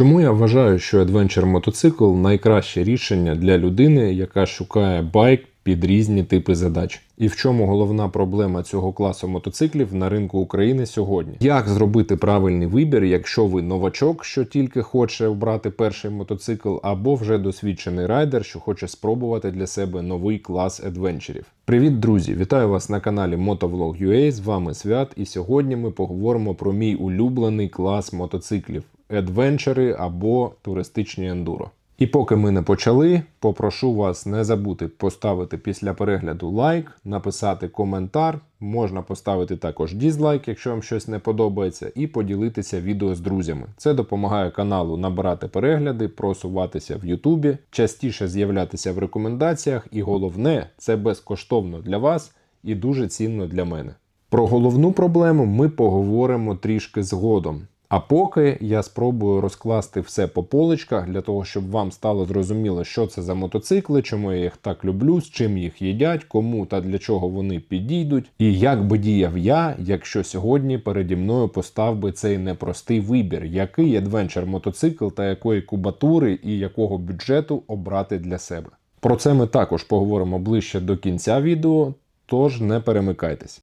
Чому я вважаю, що Adventure мотоцикл найкраще рішення для людини, яка шукає байк під різні типи задач? І в чому головна проблема цього класу мотоциклів на ринку України сьогодні? Як зробити правильний вибір, якщо ви новачок, що тільки хоче обрати перший мотоцикл, або вже досвідчений райдер, що хоче спробувати для себе новий клас адвенчерів? Привіт, друзі! Вітаю вас на каналі Motovlog.ua, З вами Свят, і сьогодні ми поговоримо про мій улюблений клас мотоциклів адвенчери або туристичні ендуро. І поки ми не почали, попрошу вас не забути поставити після перегляду лайк, написати коментар, можна поставити також дізлайк, якщо вам щось не подобається, і поділитися відео з друзями. Це допомагає каналу набирати перегляди, просуватися в Ютубі, частіше з'являтися в рекомендаціях, і головне, це безкоштовно для вас і дуже цінно для мене. Про головну проблему ми поговоримо трішки згодом. А поки я спробую розкласти все по поличках для того, щоб вам стало зрозуміло, що це за мотоцикли, чому я їх так люблю, з чим їх їдять, кому та для чого вони підійдуть, і як би діяв я, якщо сьогодні переді мною постав би цей непростий вибір, який адвенчер мотоцикл та якої кубатури і якого бюджету обрати для себе. Про це ми також поговоримо ближче до кінця відео, тож не перемикайтесь.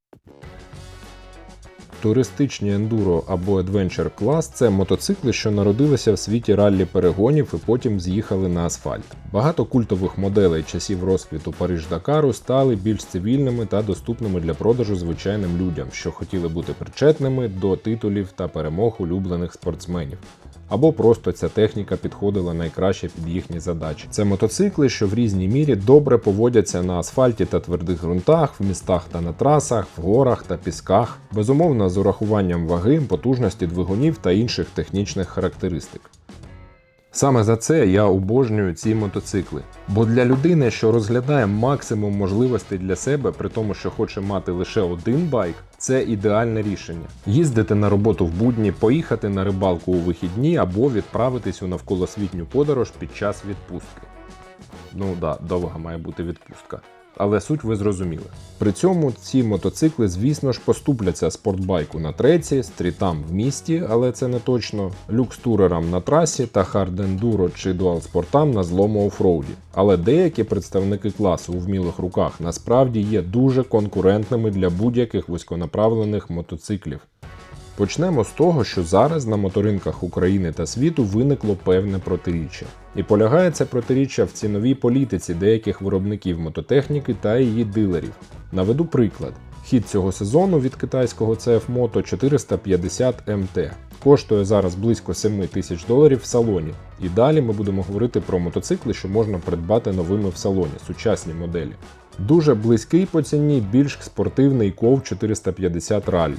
Туристичні ендуро або адвенчер клас це мотоцикли, що народилися в світі раллі перегонів і потім з'їхали на асфальт. Багато культових моделей часів розквіту Париж-Дакару стали більш цивільними та доступними для продажу звичайним людям, що хотіли бути причетними до титулів та перемог улюблених спортсменів. Або просто ця техніка підходила найкраще під їхні задачі. Це мотоцикли, що в різній мірі добре поводяться на асфальті та твердих ґрунтах, в містах та на трасах, в горах та пісках, безумовно з урахуванням ваги, потужності двигунів та інших технічних характеристик. Саме за це я обожнюю ці мотоцикли. Бо для людини, що розглядає максимум можливостей для себе, при тому, що хоче мати лише один байк, це ідеальне рішення. Їздити на роботу в будні, поїхати на рибалку у вихідні або відправитись у навколосвітню подорож під час відпустки. Ну да, довга має бути відпустка. Але суть ви зрозуміли. При цьому ці мотоцикли, звісно ж, поступляться спортбайку на треці, стрітам в місті, але це не точно, люкстурерам на трасі та хардендуро чи дуалспортам на злому офроуді. Але деякі представники класу у вмілих руках насправді є дуже конкурентними для будь-яких вузьконаправлених мотоциклів. Почнемо з того, що зараз на моторинках України та світу виникло певне протиріччя. І полягає це протиріччя в ціновій політиці деяких виробників мототехніки та її дилерів. Наведу приклад. Хід цього сезону від китайського CF Moto 450 MT. Коштує зараз близько 7 тисяч доларів в салоні. І далі ми будемо говорити про мотоцикли, що можна придбати новими в салоні, сучасні моделі. Дуже близький по ціні більш спортивний ков 450 Rally.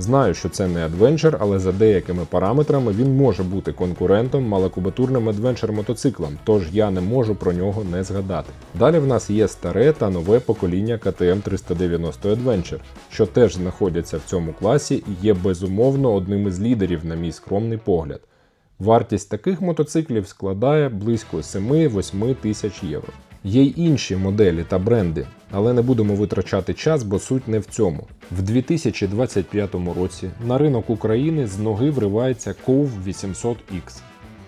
Знаю, що це не адвенчер, але за деякими параметрами він може бути конкурентом малокубатурним адвенчер мотоциклам, тож я не можу про нього не згадати. Далі в нас є старе та нове покоління KTM 390 Adventure, що теж знаходяться в цьому класі і є безумовно одним із лідерів, на мій скромний погляд. Вартість таких мотоциклів складає близько 7-8 тисяч євро. Є й інші моделі та бренди, але не будемо витрачати час, бо суть не в цьому. В 2025 році на ринок України з ноги вривається KOV 800X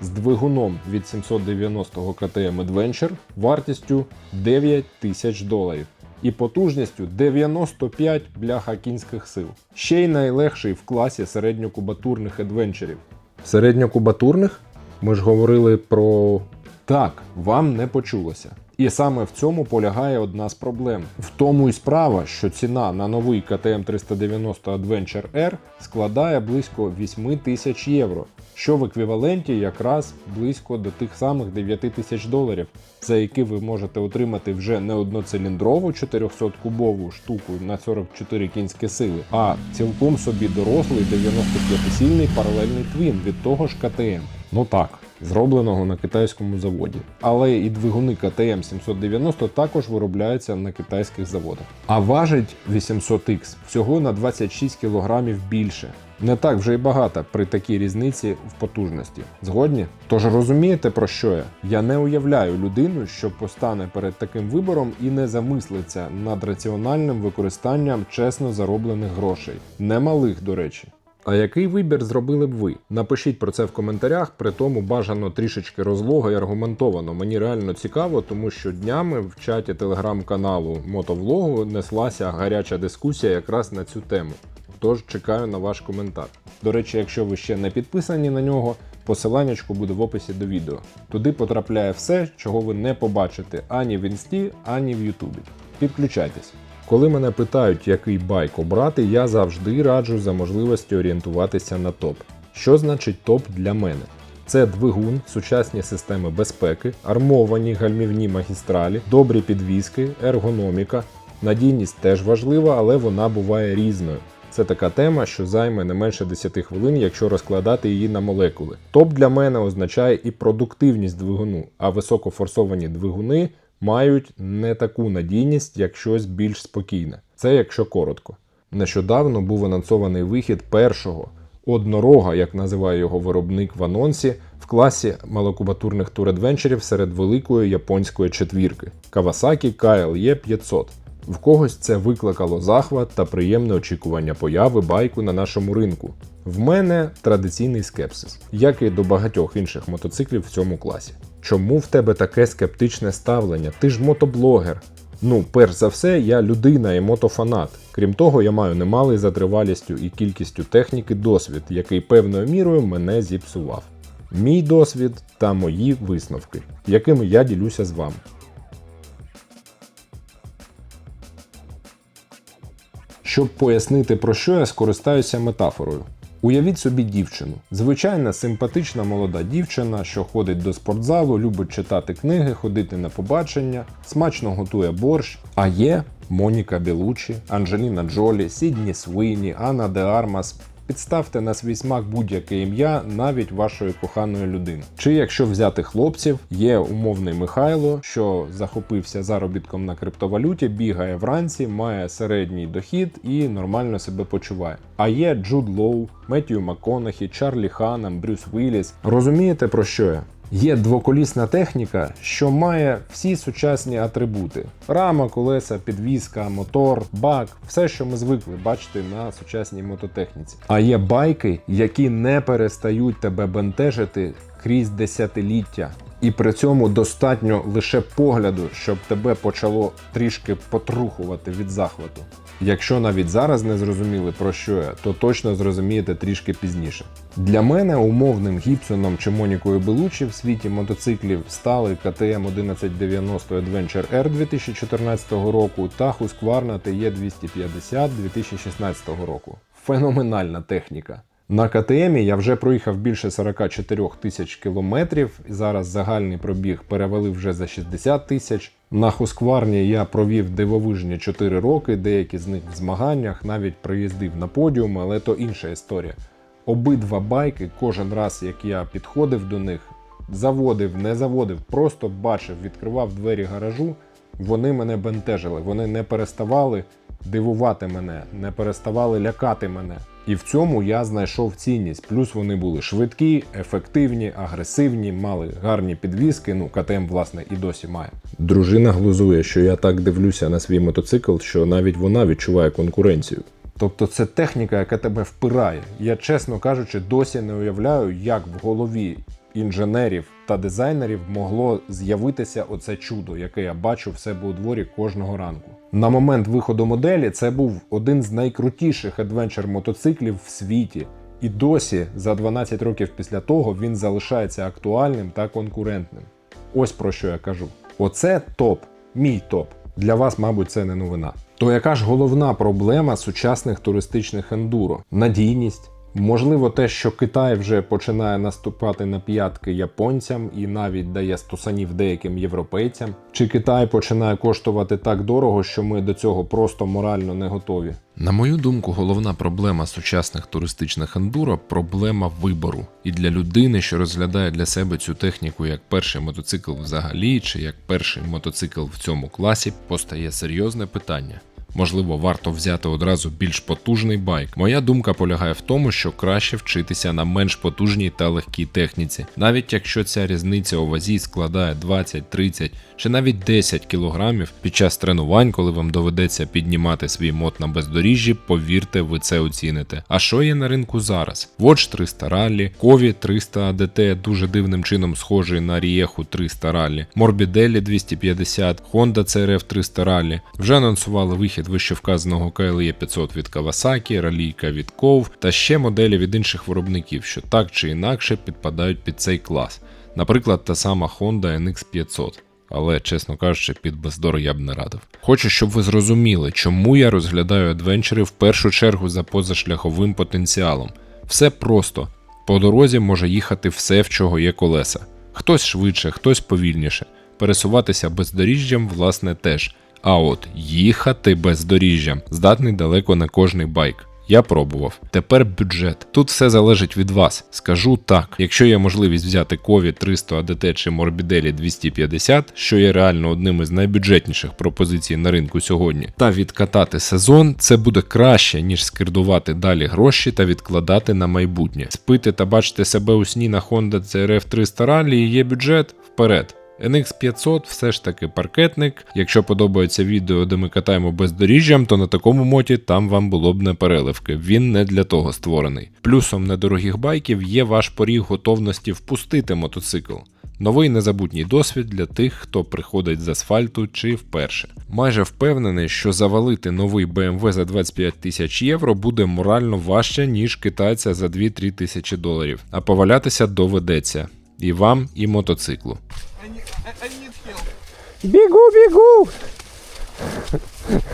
з двигуном від 790 KTM Adventure вартістю 9 тисяч доларів і потужністю 95 бляха кінських сил. Ще й найлегший в класі середньокубатурних адвенчерів. Середньокубатурних? Ми ж говорили про. Так, вам не почулося. І саме в цьому полягає одна з проблем. В тому і справа, що ціна на новий KTM 390 Adventure R складає близько 8 тисяч євро, що в еквіваленті якраз близько до тих самих 9 тисяч доларів, за які ви можете отримати вже не одноциліндрову 400-кубову штуку на 44 кінські сили, а цілком собі дорослий 95-сильний паралельний твін від того ж KTM. Ну так, зробленого на китайському заводі. Але і двигуни КТМ 790 також виробляються на китайських заводах. А важить 800X всього на 26 кг більше. Не так вже й багато при такій різниці в потужності. Згодні? Тож розумієте про що я? Я не уявляю людину, що постане перед таким вибором і не замислиться над раціональним використанням чесно зароблених грошей, немалих, до речі. А який вибір зробили б ви? Напишіть про це в коментарях, при тому бажано трішечки розлого і аргументовано. Мені реально цікаво, тому що днями в чаті телеграм-каналу Мотовлогу неслася гаряча дискусія якраз на цю тему. Тож чекаю на ваш коментар. До речі, якщо ви ще не підписані на нього, посиланнячко буде в описі до відео. Туди потрапляє все, чого ви не побачите ані в інсті, ані в Ютубі. Підключайтесь. Коли мене питають, який байк обрати, я завжди раджу за можливості орієнтуватися на топ. Що значить топ для мене? Це двигун, сучасні системи безпеки, армовані гальмівні магістралі, добрі підвіски, ергономіка. Надійність теж важлива, але вона буває різною. Це така тема, що займе не менше 10 хвилин, якщо розкладати її на молекули. Топ для мене означає і продуктивність двигуну, а високофорсовані двигуни мають не таку надійність, як щось більш спокійне. Це якщо коротко. Нещодавно був анонсований вихід першого однорога, як називає його виробник в анонсі, в класі малокубатурних турадвенчерів серед великої японської четвірки Kawasaki KLE 500. В когось це викликало захват та приємне очікування появи байку на нашому ринку. В мене традиційний скепсис, як і до багатьох інших мотоциклів в цьому класі. Чому в тебе таке скептичне ставлення? Ти ж мотоблогер. Ну, перш за все, я людина і мотофанат. Крім того, я маю немалий за тривалістю і кількістю техніки досвід, який певною мірою мене зіпсував. Мій досвід та мої висновки, якими я ділюся з вами. Щоб пояснити про що я скористаюся метафорою. Уявіть собі дівчину. Звичайна симпатична молода дівчина, що ходить до спортзалу, любить читати книги, ходити на побачення, смачно готує борщ. А є Моніка Білучі, Анджеліна Джолі, Сідні Свині, Анна Де Армас. Підставте на свій смак будь-яке ім'я навіть вашої коханої людини. Чи якщо взяти хлопців, є умовний Михайло, що захопився заробітком на криптовалюті, бігає вранці, має середній дохід і нормально себе почуває. А є Джуд Лоу, Меттью МакКонахі, Чарлі Ханам, Брюс Вілліс. Розумієте про що я? Є двоколісна техніка, що має всі сучасні атрибути: рама, колеса, підвізка, мотор, бак, все, що ми звикли бачити на сучасній мототехніці. А є байки, які не перестають тебе бентежити крізь десятиліття. І при цьому достатньо лише погляду, щоб тебе почало трішки потрухувати від захвату. Якщо навіть зараз не зрозуміли про що я, то точно зрозумієте трішки пізніше. Для мене умовним Гібсоном чи Монікою Белучі в світі мотоциклів стали KTM 1190 Adventure R 2014 року та Husqvarna TE 250 2016 року. Феноменальна техніка. На КТМ я вже проїхав більше 44 тисяч кілометрів. Зараз загальний пробіг перевалив вже за 60 тисяч. На Хускварні я провів дивовижні 4 роки, деякі з них в змаганнях, навіть приїздив на подіум, але то інша історія. Обидва байки, кожен раз, як я підходив до них, заводив, не заводив, просто бачив, відкривав двері гаражу. Вони мене бентежили, вони не переставали дивувати мене, не переставали лякати мене. І в цьому я знайшов цінність. Плюс вони були швидкі, ефективні, агресивні, мали гарні підвіски. Ну, КТМ, власне, і досі має. Дружина глузує, що я так дивлюся на свій мотоцикл, що навіть вона відчуває конкуренцію. Тобто це техніка, яка тебе впирає. Я, чесно кажучи, досі не уявляю, як в голові інженерів та дизайнерів могло з'явитися оце чудо, яке я бачу в себе у дворі кожного ранку. На момент виходу моделі це був один з найкрутіших адвенчер мотоциклів в світі. І досі, за 12 років після того, він залишається актуальним та конкурентним. Ось про що я кажу. Оце топ, мій топ. Для вас, мабуть, це не новина. То яка ж головна проблема сучасних туристичних ендуро? Надійність. Можливо, те, що Китай вже починає наступати на п'ятки японцям і навіть дає стусанів деяким європейцям, чи Китай починає коштувати так дорого, що ми до цього просто морально не готові. На мою думку, головна проблема сучасних туристичних ендуро проблема вибору. І для людини, що розглядає для себе цю техніку як перший мотоцикл взагалі, чи як перший мотоцикл в цьому класі, постає серйозне питання. Можливо, варто взяти одразу більш потужний байк. Моя думка полягає в тому, що краще вчитися на менш потужній та легкій техніці, навіть якщо ця різниця у вазі складає 20, 30 чи навіть 10 кілограмів під час тренувань, коли вам доведеться піднімати свій мод на бездоріжжі, повірте, ви це оціните. А що є на ринку зараз? Watch 300 Rally, Кові 300 ADT дуже дивним чином схожий на Riehu 300 Rally, Morbidelli 250, Honda CRF 300 Rally. Вже анонсували вихід вищевказаного KLE 500 від Kawasaki, ралійка від KOV та ще моделі від інших виробників, що так чи інакше підпадають під цей клас. Наприклад, та сама Honda NX500. Але, чесно кажучи, під бездор я б не радив. Хочу, щоб ви зрозуміли, чому я розглядаю адвенчери в першу чергу за позашляховим потенціалом. Все просто. По дорозі може їхати все, в чого є колеса. Хтось швидше, хтось повільніше. Пересуватися бездоріжжям, власне, теж. А от їхати бездоріжжям здатний далеко не кожний байк. Я пробував. Тепер бюджет. Тут все залежить від вас. Скажу так: якщо є можливість взяти Кові 300 ADT чи Morbidelli 250, що є реально одним із найбюджетніших пропозицій на ринку сьогодні, та відкатати сезон, це буде краще, ніж скирдувати далі гроші та відкладати на майбутнє. Спити та бачити себе у сні на Honda CRF 300 Rally є бюджет вперед. NX 500 все ж таки паркетник. Якщо подобається відео, де ми катаємо бездоріжжям, то на такому моті там вам було б не переливки. Він не для того створений. Плюсом недорогих байків є ваш поріг готовності впустити мотоцикл. Новий незабутній досвід для тих, хто приходить з асфальту чи вперше. Майже впевнений, що завалити новий BMW за 25 тисяч євро буде морально важче, ніж китайця за 2-3 тисячі доларів, а повалятися доведеться і вам, і мотоциклу. Бігу, бігу!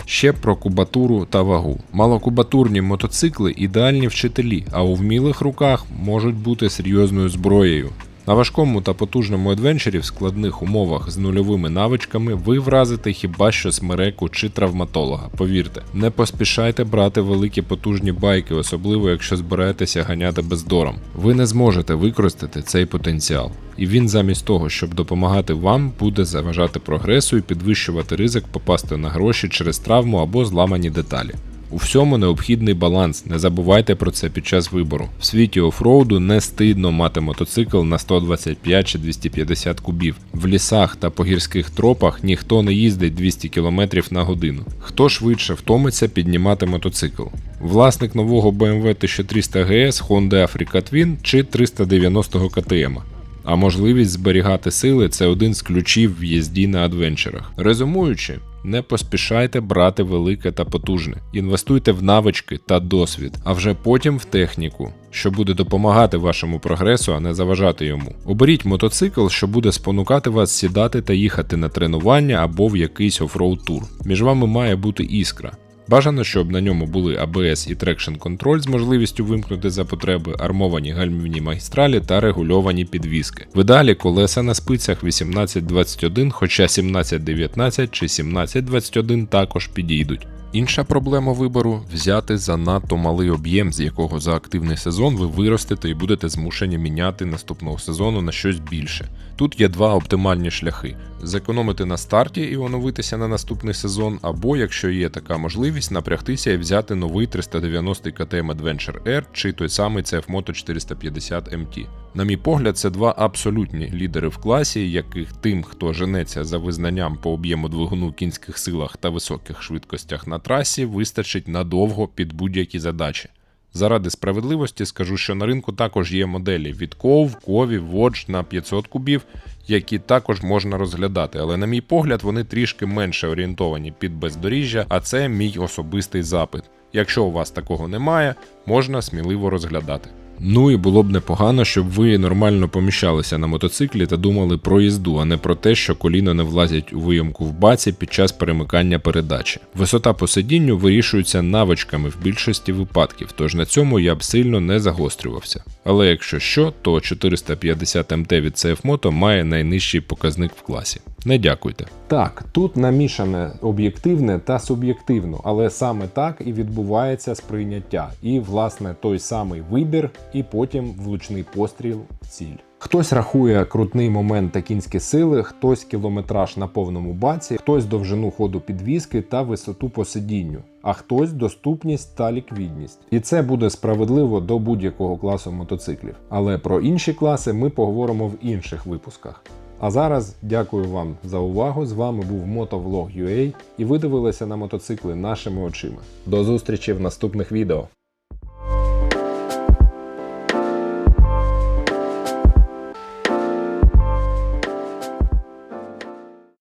Ще про кубатуру та вагу. Малокубатурні мотоцикли ідеальні вчителі, а у вмілих руках можуть бути серйозною зброєю. На важкому та потужному адвенчері в складних умовах з нульовими навичками ви вразите хіба що смереку чи травматолога. Повірте, не поспішайте брати великі потужні байки, особливо якщо збираєтеся ганяти бездором. Ви не зможете використати цей потенціал. І він замість того, щоб допомагати вам, буде заважати прогресу і підвищувати ризик попасти на гроші через травму або зламані деталі. У всьому необхідний баланс, не забувайте про це під час вибору. В світі офроуду не стидно мати мотоцикл на 125 чи 250 кубів. В лісах та по гірських тропах ніхто не їздить 200 км на годину. Хто швидше втомиться піднімати мотоцикл? Власник нового BMW 1300 GS, Honda Africa Twin чи 390 KTM. А можливість зберігати сили це один з ключів в їзді на адвенчерах. Резумуючи, не поспішайте брати велике та потужне. Інвестуйте в навички та досвід, а вже потім в техніку, що буде допомагати вашому прогресу, а не заважати йому. Оберіть мотоцикл, що буде спонукати вас сідати та їхати на тренування або в якийсь офроуд тур. Між вами має бути іскра. Бажано, щоб на ньому були ABS і Traction Control з можливістю вимкнути за потреби, армовані гальмівні магістралі та регульовані підвіски. В ідеалі колеса на спицях 1821, хоча 1719 чи 1721 також підійдуть. Інша проблема вибору взяти занадто малий об'єм, з якого за активний сезон ви виростете і будете змушені міняти наступного сезону на щось більше. Тут є два оптимальні шляхи: зекономити на старті і оновитися на наступний сезон, або, якщо є така можливість, напрягтися і взяти новий 390 KTM Adventure R чи той самий CF Moto 450 MT. На мій погляд, це два абсолютні лідери в класі, яких тим, хто женеться за визнанням по об'єму двигуну в кінських силах та високих швидкостях на трасі, вистачить надовго під будь-які задачі. Заради справедливості скажу, що на ринку також є моделі від KOV, Кові, Watch на 500 кубів, які також можна розглядати, але на мій погляд вони трішки менше орієнтовані під бездоріжжя, а це мій особистий запит. Якщо у вас такого немає, можна сміливо розглядати. Ну і було б непогано, щоб ви нормально поміщалися на мотоциклі та думали про їзду, а не про те, що коліна не влазять у виємку в баці під час перемикання передачі. Висота по сидінню вирішується навичками в більшості випадків, тож на цьому я б сильно не загострювався. Але якщо що, то 450 МТ від CF Moto має найнижчий показник в класі. Не дякуйте. Так, тут намішане об'єктивне та суб'єктивно, але саме так і відбувається сприйняття. І, власне, той самий вибір, і потім влучний постріл ціль. Хтось рахує крутний момент та кінські сили, хтось кілометраж на повному баці, хтось довжину ходу підвіски та висоту по сидінню, а хтось доступність та ліквідність. І це буде справедливо до будь-якого класу мотоциклів. Але про інші класи ми поговоримо в інших випусках. А зараз дякую вам за увагу. З вами був Motovlog.ua і ви дивилися на мотоцикли нашими очима. До зустрічі в наступних відео.